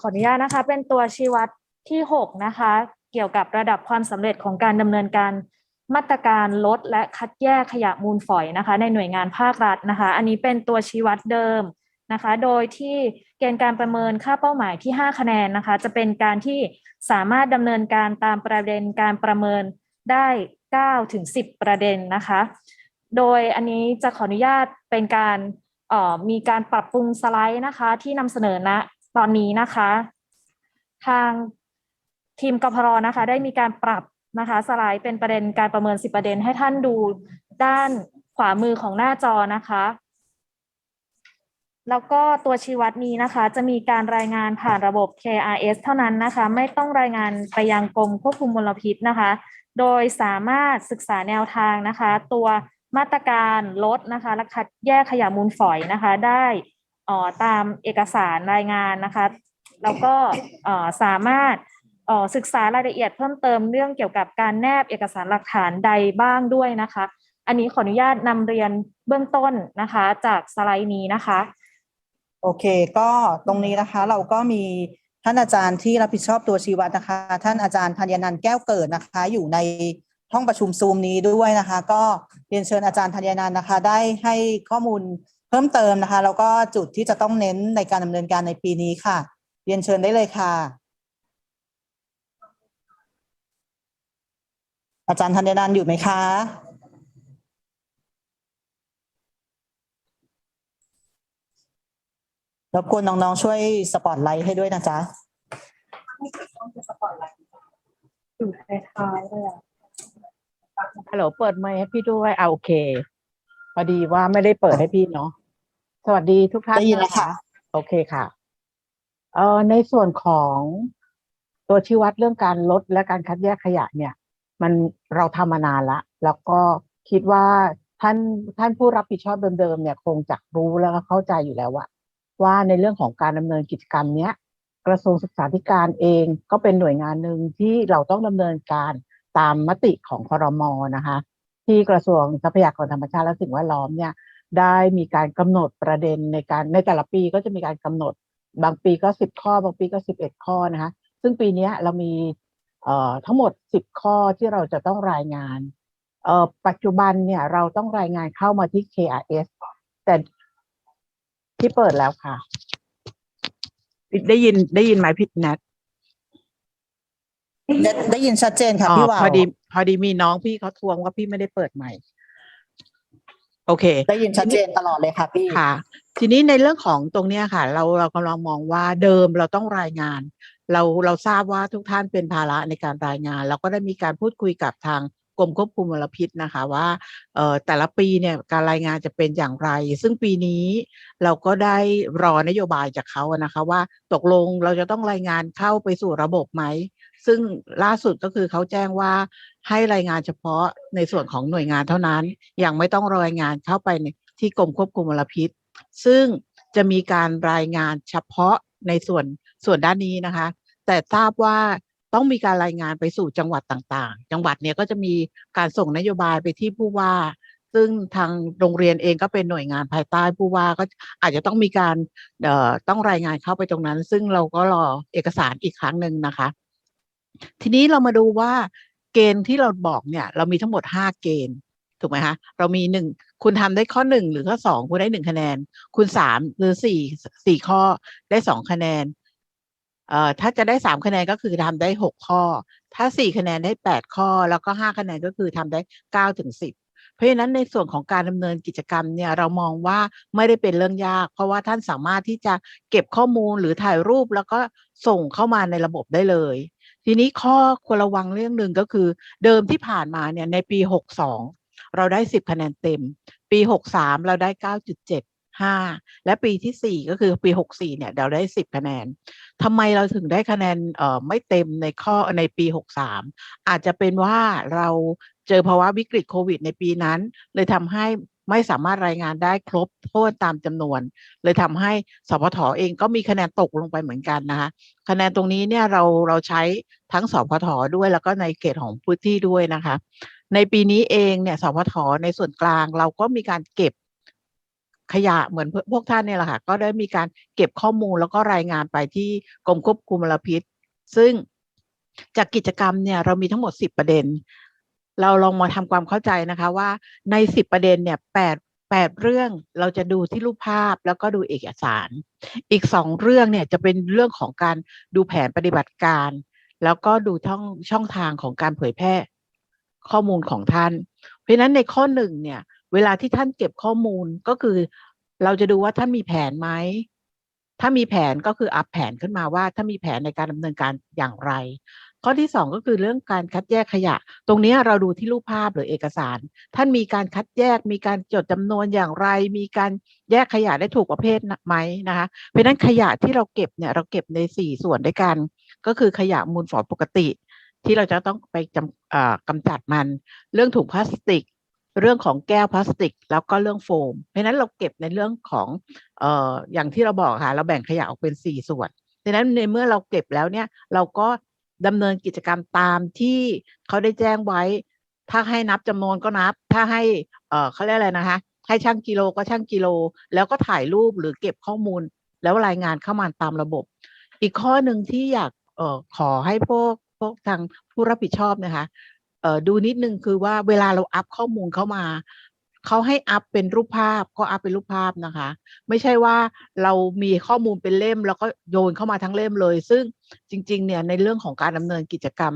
ขออนุญาตนะคะ เป็นตัวชี้วัดที่หกนะคะ เกี่ยวกับระดับความสำเร็จของการดำเนินการมาตรการลดและคัดแยกขยะมูลฝอยนะคะ ในหน่วยงานภาครัฐนะคะ อันนี้เป็นตัวชี้วัดเดิมนะคะ โดยที่เกณฑ์การประเมินค่าเป้าหมายที่ 5 คะแนนนะคะ จะเป็นการที่สามารถดำเนินการตามประเด็นการประเมินได้9ถึง10 ประเด็นนะคะ โดยอันนี้จะขออนุญาตเป็นการออมีการปรับปรุงสไลด์นะคะ ที่นำเสนอณ ตอนนี้นะคะ ทางทีมกพรนะคะ ได้มีการปรับนะคะ สไลด์เป็นประเด็นการประเมิน 10 ประเด็นให้ท่านดูด้านขวามือของหน้าจอนะคะ แล้วก็ตัวชี้วัดนี้นะคะ จะมีการรายงานผ่านระบบ KRS เท่านั้นนะคะ ไม่ต้องรายงานไปยังกรมควบคุมมลพิษนะคะ โดยสามารถศึกษาแนวทางนะคะ ตัวมาตรการลดนะคะและคัดแยกขยะมูลฝอยนะคะ ได้ ออตามเอกสารรายงานนะคะ แล้วก็สามารถศึกษารายละเอียดเพิ่มเติมเรื่องเกี่ยวกับการแนบเอกสารหลักฐานใดบ้างด้วยนะคะ อันนี้ขออนุญาตนำเรียนเบื้องต้นนะคะ จากสไลด์นี้นะคะ โอเค ก็ตรงนี้นะคะเราก็มีท่านอาจารย์ที่รับผิดชอบตัวชีวัดนะคะ ท่านอาจารย์ธัญนันท์แก้วเกิดนะคะ อยู่ในห้องประชุมซูมนี้ด้วยนะคะ ก็เรียนเชิญอาจารย์ธัญนันท์นะคะ ได้ให้ข้อมูล เพิ่มเติมนะคะแล้วก็จุดที่จะต้องเน้นในการดำเนินการในปีนี้ค่ะ เรียนเชิญได้เลยค่ะ อาจารย์ธัญนันอยู่ไหมคะรบกวนน้องๆช่วยสปอตไลท์ให้ด้วยนะจ๊ะอยู่ท้ายๆเลยฮัลโหลเปิดไมค์ให้พี่ด้วยอ่าโอเค พอดีว่าไม่ได้เปิดให้พี่เนาะ สวัสดีทุกท่านได้ยินแล้วค่ะ โอเคค่ะเอ่อในส่วนของตัวชี้วัดเรื่องการลดและการคัดแยกขยะเนี่ย มันเราทำมานานละ แล้วก็คิดว่าท่านท่านผู้รับผิดชอบเดิมๆเนี่ย คงจะรู้แล้วก็เข้าใจอยู่แล้วว่าว่าในเรื่องของการดำเนินกิจกรรมเนี้ยกระทรวงศึกษาธิการเองก็เป็นหน่วยงานหนึ่งที่เราต้องดำเนินการตามมติของครมนะคะ ที่กระทรวงทรัพยากรธรรมชาติและสิ่งแวดล้อมเนี่ย ได้มีการกำหนดประเด็นในการในแต่ละปีก็จะมีการกำหนด บางปีก็สิบข้อบางปีก็สิบเอ็ดข้อนะคะซึ่งปีเนี้ยเรามีเอ่อทั้งหมดสิบข้อที่เราจะต้องรายงานเอ่อปัจจุบันเนี่ยเราต้องรายงานเข้ามาที่ KRS แต่ที่เปิดแล้วค่ะ ได้ยินได้ยินไหมพี่แนทได้ได้ยินชัดเจนค่ะอ๋อพี่วาวพอดี พอดีมีน้องพี่เขาทวงว่าพี่ไม่ได้เปิดใหม่ โอเค ได้ยินชัดเจนตลอดเลยค่ะพี่ค่ะ ทีนี้ในเรื่องของตรงเนี้ยค่ะ เราเรากำลังมองว่าเดิมเราต้องรายงาน เราเราทราบว่าทุกท่านเป็นภาระในการรายงาน เราก็ได้มีการพูดคุยกับทางกรมควบคุมมลพิษนะคะว่าเอ่อแต่ละปีเนี่ยการรายงานจะเป็นอย่างไร ซึ่งปีนี้เราก็ได้รอนโยบายจากเขาอะนะคะว่าตกลงเราจะต้องรายงานเข้าไปสู่ระบบไหม ซึ่งล่าสุดก็คือเขาแจ้งว่าให้รายงานเฉพาะในส่วนของหน่วยงานเท่านั้น ยังไม่ต้องรายงานเข้าไปในที่กรมควบคุมมลพิษ ซึ่งจะมีการรายงานเฉพาะในส่วนส่วนด้านนี้นะคะ แต่ทราบว่าต้องมีการรายงานไปสู่จังหวัดต่างๆ จังหวัดเนี่ยก็จะมีการส่งนโยบายไปที่ผู้ว่า ซึ่งทางโรงเรียนเองก็เป็นหน่วยงานภายใต้ผู้ว่าก็อาจจะต้องมีการเอ่อต้องรายงานเข้าไปตรงนั้น ซึ่งเราก็รอเอกสารอีกครั้งหนึ่งนะคะ ทีนี้เรามาดูว่าเกณฑ์ที่เราบอกเนี่ย เรามีทั้งหมดห้าเกณฑ์ถูกไหมคะเรามีหนึ่งคุณทำได้ข้อหนึ่งหรือข้อสองคุณได้หนึ่งคะแนน คุณสามหรือสี่สี่ข้อได้สองคะแนนเอ่อถ้าจะได้สามคะแนนก็คือทำได้หกข้อ ถ้าสี่คะแนนได้แปดข้อ แล้วก็ห้าคะแนนก็คือทำได้เก้าถึงสิบเพราะฉะนั้นในส่วนของการดำเนินกิจกรรมเนี่ยเรามองว่าไม่ได้เป็นเรื่องยาก เพราะว่าท่านสามารถที่จะเก็บข้อมูลหรือถ่ายรูปแล้วก็ส่งเข้ามาในระบบได้เลย ทีนี้ข้อควรระวังเรื่องหนึ่งก็คือ เดิมที่ผ่านมาเนี่ยในปีหกสองเราได้สิบคะแนนเต็ม ปีหกสามเราได้เก้าจุดเจ็ดห้าและปีที่สี่ก็คือปีหกสี่เนี่ยเราได้สิบคะแนนทำไมเราถึงได้คะแนนเอ่อไม่เต็มในข้อในปี 63 อาจจะเป็นว่าเราเจอภาวะวิกฤตโควิดในปีนั้น เลยทำให้ไม่สามารถรายงานได้ครบถ้วนตามจำนวน เลยทำให้สพทเองก็มีคะแนนตกลงไปเหมือนกันนะคะคะแนนตรงนี้เนี่ยเราเราใช้ ทั้งสพทด้วยแล้วก็ในเขตของพื้นที่ด้วยนะคะ ในปีนี้เองเนี่ยสพทในส่วนกลางเราก็มีการเก็บขยะเหมือนพวกท่านเนี่ยแหละค่ะก็ได้มีการเก็บข้อมูลแล้วก็รายงานไปที่กรมควบคุมมลพิษ ซึ่งจากกิจกรรมเนี่ยเรามีทั้งหมด 10 ประเด็น เราลองมาทำความเข้าใจนะคะว่าใน 10 ประเด็นเนี่ยแปดแปดเรื่องเราจะดูที่รูปภาพแล้วก็ดูเอกสาร อีกสองเรื่องเนี่ยจะเป็นเรื่องของการดูแผนปฏิบัติการ แล้วก็ดูช่องช่องทางของการเผยแพร่ข้อมูลของท่าน เพราะฉะนั้นในข้อหนึ่งเนี่ย เวลาที่ท่านเก็บข้อมูลก็คือ เราจะดูว่าท่านมีแผนไหมถ้ามีแผนก็คืออัพแผนขึ้นมาว่า ถ้ามีแผนในการดำเนินการอย่างไร ข้อที่สองก็คือเรื่องการคัดแยกขยะ ตรงนี้เราดูที่รูปภาพหรือเอกสาร ท่านมีการคัดแยกมีการจดจำนวนอย่างไร มีการแยกขยะได้ถูกประเภทไหมนะคะเพราะฉะนั้นขยะที่เราเก็บเนี่ยเราเก็บในสี่ส่วนด้วยกัน ก็คือขยะมูลฝอยปกติ ที่เราจะต้องไปจำกำจัดมัน เรื่องถุงพลาสติก เรื่องของแก้วพลาสติก แล้วก็เรื่องโฟม เพราะฉะนั้นเราเก็บในเรื่องของอออย่างที่เราบอกค่ะเราแบ่งขยะออกเป็นสี่ส่วนดังนั้นในเมื่อเราเก็บแล้วเนี่ยเราก็ ดำเนินกิจกรรมตามที่เขาได้แจ้งไว้ ถ้าให้นับจำนวนก็นับ ถ้าให้เอ่อเขาเรียกอะไรนะคะ ให้ช่างกิโลก็ช่างกิโล แล้วก็ถ่ายรูปหรือเก็บข้อมูล แล้วรายงานเข้ามาตามระบบ อีกข้อหนึ่งที่อยากเอ่อขอให้พวกพวกทางผู้รับผิดชอบนะคะเอ่อดูนิดนึงคือว่าเวลาเราอัพข้อมูลเข้ามา เขาให้อัพเป็นรูปภาพ ก็อัพเป็นรูปภาพนะคะ ไม่ใช่ว่าเรามีข้อมูลเป็นเล่ม แล้วก็โยนเข้ามาทั้งเล่มเลย ซึ่งจริง ๆ เนี่ยในเรื่องของการดำเนินกิจกรรม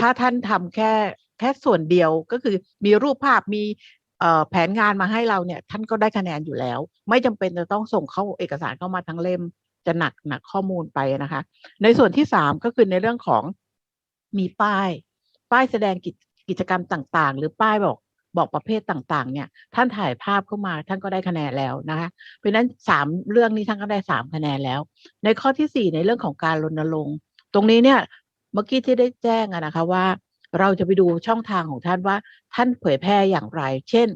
ถ้าท่านทำแค่แค่ส่วนเดียวก็คือมีรูปภาพมีแผนงานมาให้เราเนี่ย ท่านก็ได้คะแนนอยู่แล้ว ไม่จำเป็นจะต้องส่งเข้าเอกสารเข้ามาทั้งเล่ม จะหนักหนักข้อมูลไปนะคะ ในส่วนที่สามก็คือในเรื่องของมีป้าย ป้ายแสดงกิจกิจกรรมต่างๆ หรือป้ายบอก บอกประเภทต่างๆ เนี่ย ท่านถ่ายภาพเข้ามาท่านก็ได้คะแนนแล้วนะคะเพราะนั้นสามเรื่องนี้ท่านก็ได้สามคะแนนแล้ว ในข้อที่สี่ในเรื่องของการรณรงค์ตรงนี้เนี่ยเมื่อกี้ที่ได้แจ้งอะนะคะว่า เราจะไปดูช่องทางของท่านว่าท่านเผยแพร่อย่างไร เช่น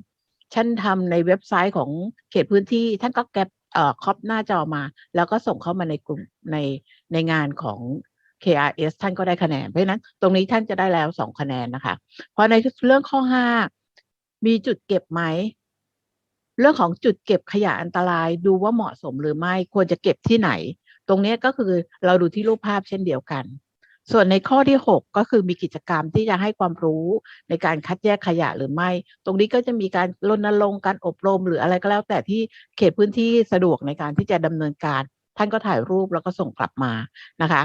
ท่านทำในเว็บไซต์ของเขตพื้นที่ท่านก็แกปเอ่อคอปหน้าจอมา แล้วก็ส่งเข้ามาในกลุ่มในในงานของ KRS ท่านก็ได้คะแนน เพราะฉะนั้นตรงนี้ท่านจะได้แล้วสองคะแนนนะคะ เพราะในเรื่องข้อห้า มีจุดเก็บไหม เรื่องของจุดเก็บขยะอันตรายดูว่าเหมาะสมหรือไม่ควรจะเก็บที่ไหน ตรงนี้ก็คือเราดูที่รูปภาพเช่นเดียวกัน ส่วนในข้อที่ 6 ก็คือมีกิจกรรมที่จะให้ความรู้ในการคัดแยกขยะหรือไม่ ตรงนี้ก็จะมีการรณรงค์การอบรม หรืออะไรก็แล้ว แต่ที่เขตพื้นที่สะดวกในการที่จะดำเนินการ ท่านก็ถ่ายรูปแล้วก็ส่งกลับมานะคะ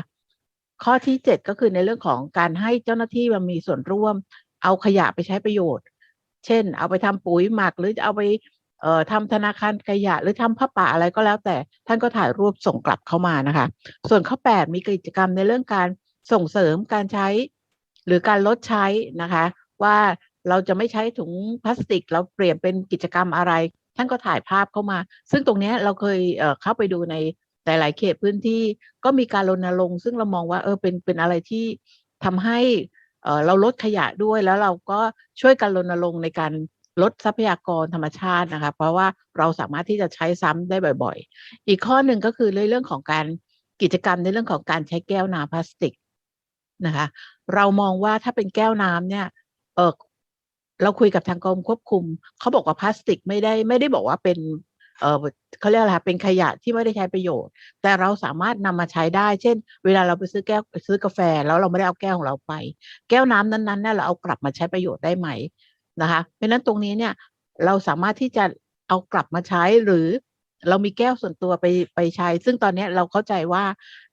ข้อที่ 7 ก็คือในเรื่องของการให้เจ้าหน้าที่มามีส่วนร่วม เอาขยะไปใช้ประโยชน์ เช่น เอาไปทำปุ๋ยหมักหรือจะเอาไปเอ่อทำธนาคารขยะหรือทำผ้าป่าอะไรก็แล้ว แต่ท่านก็ถ่ายรูปส่งกลับเข้ามานะคะ ส่วนข้อ 8 มีกิจกรรมในเรื่องการส่งเสริมการใช้ หรือการลดใช้นะคะ ว่าเราจะไม่ใช้ถุงพลาสติก เราเปลี่ยนเป็นกิจกรรมอะไร ท่านก็ถ่ายภาพเข้ามา ซึ่งตรงนี้เราเคยเเข้าไปดูในหลายๆเขตพื้นที่ก็มีการรณรงค์ซึ่งเรามองว่าเออเป็นเป็นอะไรที่ทำให้ เราลดขยะด้วยแล้วเราก็ช่วยกันรณรงค์ในการลดทรัพยากรธรรมชาตินะคะ เพราะว่าเราสามารถที่จะใช้ซ้ำได้บ่อย ๆ อีกข้อหนึ่งก็คือในเรื่องของการกิจกรรมในเรื่องของการใช้แก้วน้ำพลาสติกนะคะ เรามองว่าถ้าเป็นแก้วน้ำเนี่ยเออเราคุยกับทางกรมควบคุม เขาบอกว่าพลาสติกไม่ได้ไม่ได้บอกว่าเป็น เออเขาเรียกอะไรเป็นขยะที่ไม่ได้ใช้ประโยชน์ แต่เราสามารถนำมาใช้ได้ เช่น เวลาเราไปซื้อแก้วซื้อกาแฟแล้วเราไม่ได้เอาแก้วของเราไป แก้วน้ำนั้นๆเนี่ยเราเอากลับมาใช้ประโยชน์ได้ไหมนะคะ เพราะนั้นตรงนี้เนี่ยเราสามารถที่จะเอากลับมาใช้หรือเรามีแก้วส่วนตัวไปไปใช้ ซึ่งตอนนี้เราเข้าใจว่า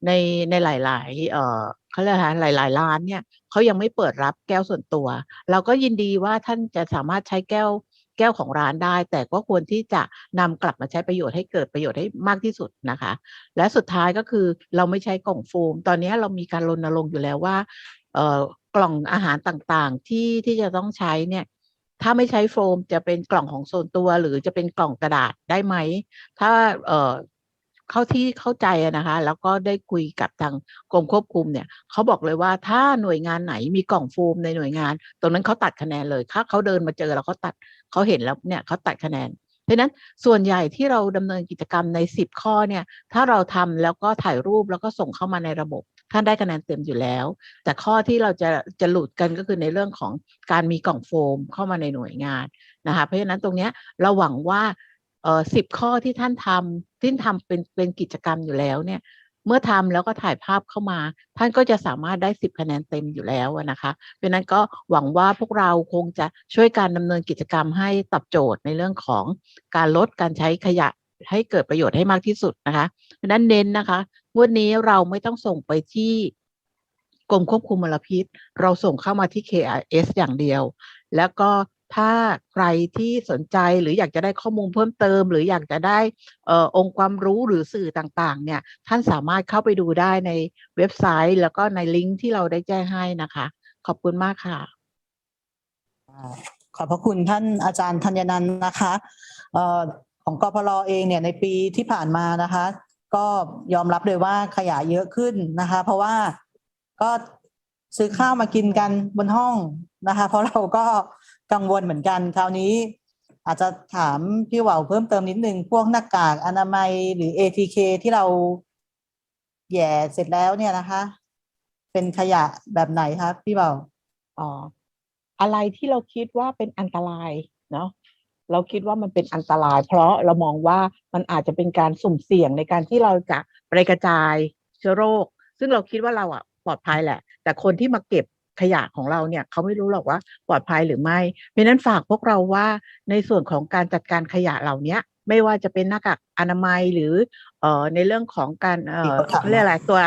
ในในหลาย ๆ เอ่อเขาเรียกอะไรหลาย ๆ ร้านเนี่ยเขายังไม่เปิดรับแก้วส่วนตัว เราก็ยินดีว่าท่านจะสามารถใช้แก้ว แก้วของร้านได้ แต่ก็ควรที่จะนำกลับมาใช้ประโยชน์ให้เกิดประโยชน์ให้มากที่สุดนะคะ และสุดท้ายก็คือเราไม่ใช้กล่องโฟม ตอนนี้เรามีการรณรงค์อยู่แล้วว่าเอ่อกล่องอาหารต่างๆที่ที่จะต้องใช้เนี่ยถ้าไม่ใช้โฟมจะเป็นกล่องของโซนตัว หรือจะเป็นกล่องกระดาษได้ไหม ถ้าเอ่อ เข้าที่เข้าใจนะคะ แล้วก็ได้คุยกับทางกรมควบคุมเนี่ยเขาบอกเลยว่าถ้าหน่วยงานไหนมีกล่องโฟมในหน่วยงาน ตรงนั้นเขาตัดคะแนนเลยถ้าเขาเดินมาเจอแล้วเขาตัดเขาเห็นแล้วเนี่ยเขาตัดคะแนนเพราะฉะนั้นส่วนใหญ่ที่เราดำเนินกิจกรรมใน 10 ข้อเนี่ยถ้าเราทำแล้วก็ถ่ายรูปแล้วก็ส่งเข้ามาในระบบ ท่านได้คะแนนเต็มอยู่แล้ว แต่ข้อที่เราจะจะหลุดกันก็คือในเรื่องของการมีกล่องโฟมเข้ามาในหน่วยงานนะคะเพราะฉะนั้นตรงเนี้ยเราหวังว่าเออสิบข้อที่ท่านทำ ที่ทำเป็นเป็นกิจกรรมอยู่แล้วเนี่ย เมื่อทำแล้วก็ถ่ายภาพเข้ามา ท่านก็จะสามารถได้สิบคะแนนเต็มอยู่แล้วนะคะเพราะนั้นก็หวังว่าพวกเราคงจะช่วยการดำเนินกิจกรรมให้ตอบโจทย์ในเรื่องของการลดการใช้ขยะให้เกิดประโยชน์ให้มากที่สุดนะคะเพราะนั้นเน้นนะคะวันนี้เราไม่ต้องส่งไปที่กรมควบคุมมลพิษ เราส่งเข้ามาที่ KRS อย่างเดียว แล้วก็ ถ้าใครที่สนใจหรืออยากจะได้ข้อมูลเพิ่มเติม หรืออยากจะได้อองค์ความรู้หรือสื่อต่างๆ เนี่ยท่านสามารถเข้าไปดูได้ในเว็บไซต์ แล้วก็ในลิงก์ที่เราได้แจ้งให้นะคะ ขอบคุณมากค่ะ ขอบพระคุณท่านอาจารย์ธัญนันนะคะออของกพลเองเนี่ยในปีที่ผ่านมานะคะ ก็ยอมรับเลยว่าขยะเยอะขึ้นนะคะ เพราะว่าก็ซื้อข้าวมากินกันบนห้องนะคะ เพราะเราก็ กังวลเหมือนกันคราวนี้ อาจจะถามพี่เหว่าเพิ่มเติมนิดนึงพวกหน้ากากอนามัยหรือ ATK ที่เราแย่เสร็จแล้วเนี่ยนะคะ เป็นขยะแบบไหนครับพี่เหว่าอ๋ออะไรที่เราคิดว่าเป็นอันตรายเนาะเราคิดว่ามันเป็นอันตราย เพราะเรามองว่ามันอาจจะเป็นการสุ่มเสี่ยงในการที่เราจะไปกระจายเชื้อโรค ซึ่งเราคิดว่าเราอะปลอดภัยแหละ แต่คนที่มาเก็บ ขยะของเราเนี่ยเขาไม่รู้หรอกว่าปลอดภัยหรือไม่เพราะฉะนั้นฝากพวกเราว่าในส่วนของการจัดการขยะเหล่าเนี้ยไม่ว่าจะเป็นหน้ากากอนามัยหรือเอ่อในเรื่องของการเอ่อมีคำถามเขาเรียกอะไรตัว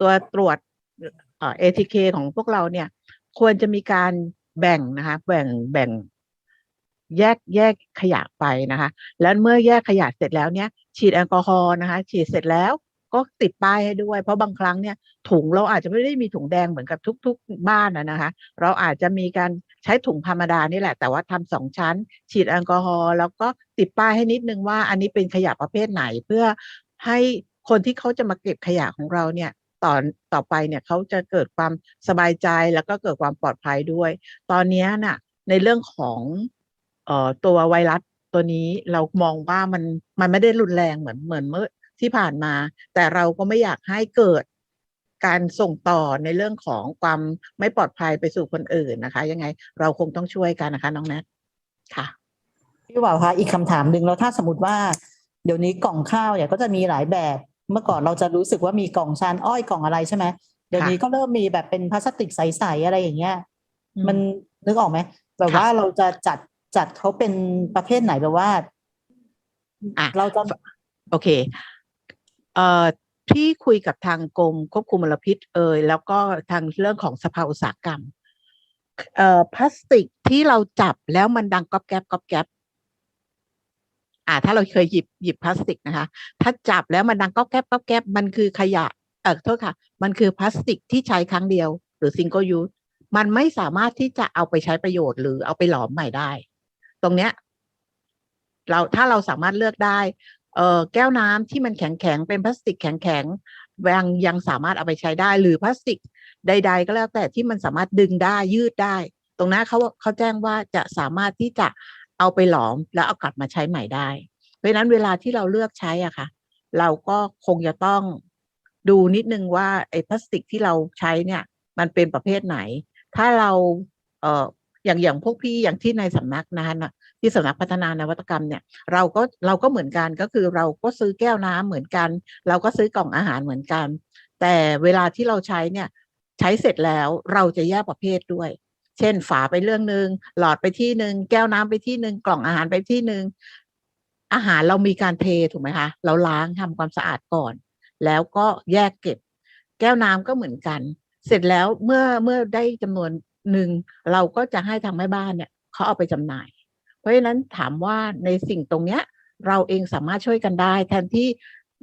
ตัวตรวจเอ่อ ATK ของพวกเราเนี่ย ควรจะมีการแบ่งนะคะแบ่งแบ่งแยกแยกขยะไปนะคะ แล้วเมื่อแยกขยะเสร็จแล้วเนี่ย ฉีดแอลกอฮอล์นะคะ ฉีดเสร็จแล้ว ก็ติดป้ายให้ด้วย เพราะบางครั้งเนี่ยถุงเราอาจจะไม่ได้มีถุงแดงเหมือนกับทุก ๆ บ้านนะคะ เราอาจจะมีการใช้ถุงธรรมดานี่แหละ แต่ว่าทำสองชั้น ฉีดแอลกอฮอล์แล้วก็ติดป้ายให้นิดนึงว่า อันนี้เป็นขยะประเภทไหนเพื่อให้คนที่เขาจะมาเก็บขยะของเราเนี่ยต่อต่อไปเนี่ยเขาจะเกิดความสบายใจแล้วก็เกิดความปลอดภัยด้วย ตอนนี้น่ะในเรื่องของเอ่อตัวไวรัสตัวนี้เรามองว่ามันมันไม่ได้รุนแรงเหมือนเหมือนเมื่อ ที่ผ่านมา แต่เราก็ไม่อยากให้เกิดการส่งต่อในเรื่องของความไม่ปลอดภัยไปสู่คนอื่นนะคะ ยังไงเราคงต้องช่วยกันนะคะ น้องแนทค่ะพี่บ่าวคะอีกคำถามหนึ่งแล้วถ้าสมมติว่า เดี๋ยวนี้กล่องข้าวเนี่ยก็จะมีหลายแบบ เมื่อก่อนเราจะรู้สึกว่ามีกล่องชานอ้อยกล่องอะไรใช่ไหมเดี๋ยวนี้ก็เริ่มมีแบบเป็นพลาสติกใสๆอะไรอย่างเงี้ยอืมมันนึกออกไหมแบบค่ะว่าเราจะจัดจัดเขาเป็นประเภทไหนแบบว่าอะเราจะโอเค เอ่อที่คุยกับทางกรมควบคุมมลพิษเอ่ยแล้วก็ทางเรื่องของสภาอุตสาหกรรมเอ่อพลาสติกที่เราจับแล้วมันดังก๊อบแก๊บก๊อบแก๊บอ่า ถ้าเราเคยหยิบหยิบพลาสติกนะคะ ถ้าจับแล้วมันดังก๊อบแก๊บก๊อบแก๊บมันคือขยะเออโทษค่ะ มันคือพลาสติกที่ใช้ครั้งเดียว หรือ single use มันไม่สามารถที่จะเอาไปใช้ประโยชน์หรือเอาไปหลอมใหม่ได้ ตรงเนี้ย เราถ้าเราสามารถเลือกได้ เอ่อแก้วน้ำที่มันแข็งแข็งๆเป็นพลาสติกแข็งแข็งๆยังยังสามารถเอาไปใช้ได้ หรือพลาสติกใด ๆ ก็แล้วแต่ที่มันสามารถดึงได้ยืดได้ ตรงนั้นเขาเขาแจ้งว่าจะสามารถที่จะเอาไปหลอมแล้วเอากลับมาใช้ใหม่ได้ เพราะนั้นเวลาที่เราเลือกใช้อะค่ะ เราก็คงจะต้องดูนิดนึงว่าไอ้พลาสติกที่เราใช้เนี่ย มันเป็นประเภทไหน ถ้าเราเอ่ออย่างอย่างพวกพี่อย่างที่ในสำนักนั้นน่ะ ที่สำนักพัฒนานวัตกรรมเนี่ยเราก็เราก็เหมือนกันก็คือเราก็ซื้อแก้วน้ำเหมือนกัน เราก็ซื้อกล่องอาหารเหมือนกัน แต่เวลาที่เราใช้เนี่ยใช้เสร็จแล้วเราจะแยกประเภทด้วย เช่น ฝาไปเรื่องหนึ่งหลอดไปที่หนึ่งแก้วน้ำไปที่หนึ่งกล่องอาหารไปที่หนึ่งอาหารเรามีการเทถูกไหมคะเราล้างทำความสะอาดก่อน แล้วก็แยกเก็บ แก้วน้ำก็เหมือนกัน เสร็จแล้วเมื่อเมื่อได้จำนวนหนึ่งเราก็จะให้ทางแม่บ้านเนี่ยเขาเอาไปจำหน่าย เพราะฉะนั้นถามว่าในสิ่งตรงเนี้ย เราเองสามารถช่วยกันได้ แทนที่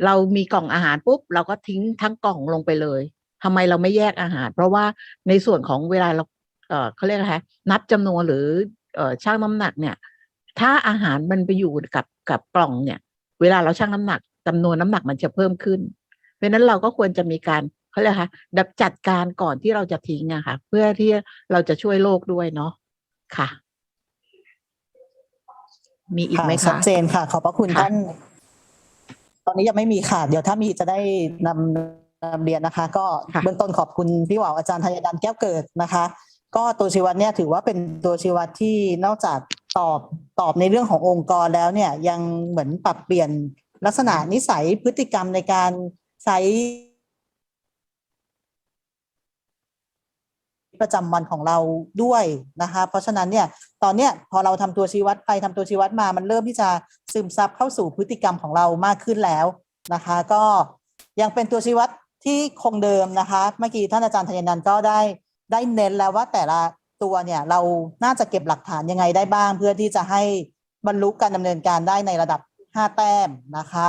เรามีกล่องอาหารปุ๊บ เราก็ทิ้งทั้งกล่องลงไปเลยทำไมเราไม่แยกอาหาร เพราะว่าในส่วนของเวลาเราเออเขาเรียกอะไรคะนับจำนวนหรือเออช่างน้ำหนักเนี่ย ถ้าอาหารมันไปอยู่กับกับกล่องเนี่ย เวลาเราชั่งน้ำหนักจำนวนน้ำหนักมันจะเพิ่มขึ้น เพราะนั้นเราก็ควรจะมีการเขาเรียกคะดับจัดการก่อนที่เราจะทิ้งอะค่ะ เพื่อที่เราจะช่วยโลกด้วยเนาะค่ะ มีอีกค่ะไหมชัดคะเจนค่ะ ขอบพระคุณค่ะท่าน ตอนนี้ยังไม่มีค่ะ เดี๋ยวถ้ามีจะได้นำนำเรียนนะคะ ก็เบื้องต้นขอบคุณพี่หวาวอาจารย์ธัญดันแก้วเกิดนะคะ ก็ตัวชีวัตเนี่ยถือว่าเป็นตัวชีวัตที่นอกจากตอบตอบในเรื่องขององค์กรแล้วเนี่ยยังเหมือนปรับเปลี่ยนลักษณะนิสัยพฤติกรรมในการใช้ ประจำวันของเราด้วยนะคะ เพราะฉะนั้นเนี่ยตอนเนี้ยพอเราทำตัวชี้วัดไปทำตัวชี้วัดมามันเริ่มที่จะซึมซับเข้าสู่พฤติกรรมของเรามากขึ้นแล้วนะคะ ก็ยังเป็นตัวชี้วัดที่คงเดิมนะคะ เมื่อกี้ท่านอาจารย์ธัญนันก็ได้ได้เน้นแล้วว่าแต่ละตัวเนี่ยเราน่าจะเก็บหลักฐานยังไงได้บ้าง เพื่อที่จะให้บรรลุการดำเนินการได้ในระดับ 5 แต้มนะคะ